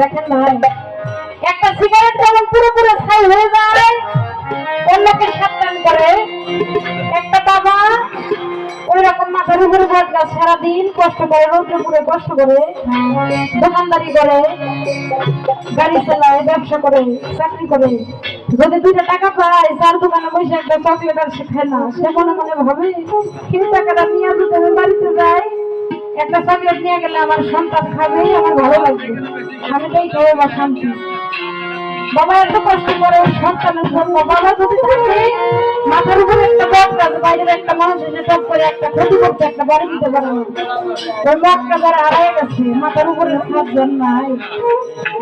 দেখেন ভাই, একটা সিগারেট যেমন পুরোপুরি হয়ে যায়। অন্যকে সাবধান করে। একটা বাবা সারাদিন কষ্ট করে পুরে কষ্ট করে, দোকানদারি করে, গাড়ি চালায়, ব্যবসা করে, চাকরি করে। যদি দুইটা টাকা পায় চার দোকানে বসে একটা চকলেট আর সে না, সে মনে মনে ভাবে কিন্তু টাকাটা নিয়ে বাড়িতে যাই? একটা চকলেট নিয়ে গেলে আমার সন্তান খাবে, আমার ভালো লাগবে। আমি তাই খাব বা শান্তি। বাবা এত কষ্ট করে সন্তানের জন্য বাবা যদি থাকে, মাথার উপরে একটা বট গাছ বাইরের একটা মানুষ এসে টপ করে একটা ক্ষতি করতে একটা বাড়ি দিতে পারে না। ওই বটটা যারা হারাই গেছে, মাথার উপরে সাতজন নাই।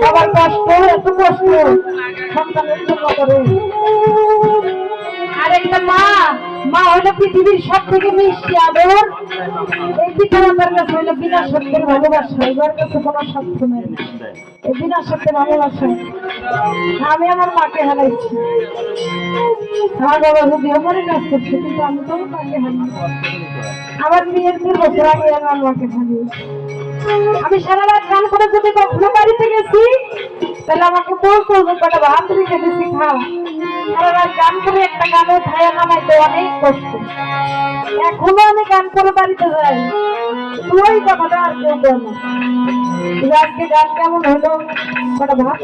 বাবার কষ্ট, এত কষ্ট। সন্তানের জন্য করে মা মা পৃথিবীর মিষ্টি আদর। ভালোবাসা, এবার কোনো নেই। আমি আমার মাকে হারাইছি। আমার বাবা কিন্তু আমি তো মাকে আমার বিয়ের তিন বছর আগে আমি আমার মাকে হারিয়েছি। আমি সারা রাত গান করে যদি কখনো বাড়িতে গেছি, তাহলে আমাকে বলতো যে কটা ভাত রেখে দিছি খা। সারা গান করে একটা গানে ছায়া নামাইতে অনেক কষ্ট। এখনও আমি গান করে বাড়িতে যাই। ওই কথাটা আর কেউ বলে না। আজকে গান কেমন হলো? কটা ভাত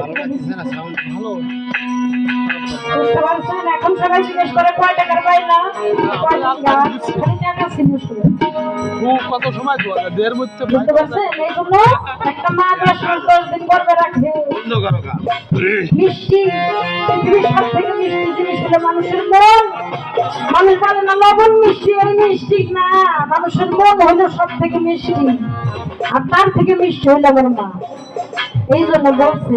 বুঝতে পারছেন? এখন সবাই জিজ্ঞেস করে কয় টাকার পাই না কয় টাকা খালি টাকা জিজ্ঞেস করে। কত সময় তো দেড় মধ্যে বুঝতে পারছেন? এই জন্য একটা মা দশ দিন গর্বে রাখে বন্ধ করো গা। মিষ্টি পৃথিবীর সব থেকে মানুষের মন। মানুষ বলে মিষ্টি ওই মিষ্টি না। মানুষের মন হলো সব থেকে মিষ্টি, আর তার থেকে মিষ্টি হলো আমার মা। এই জন্য বলছে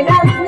Bye.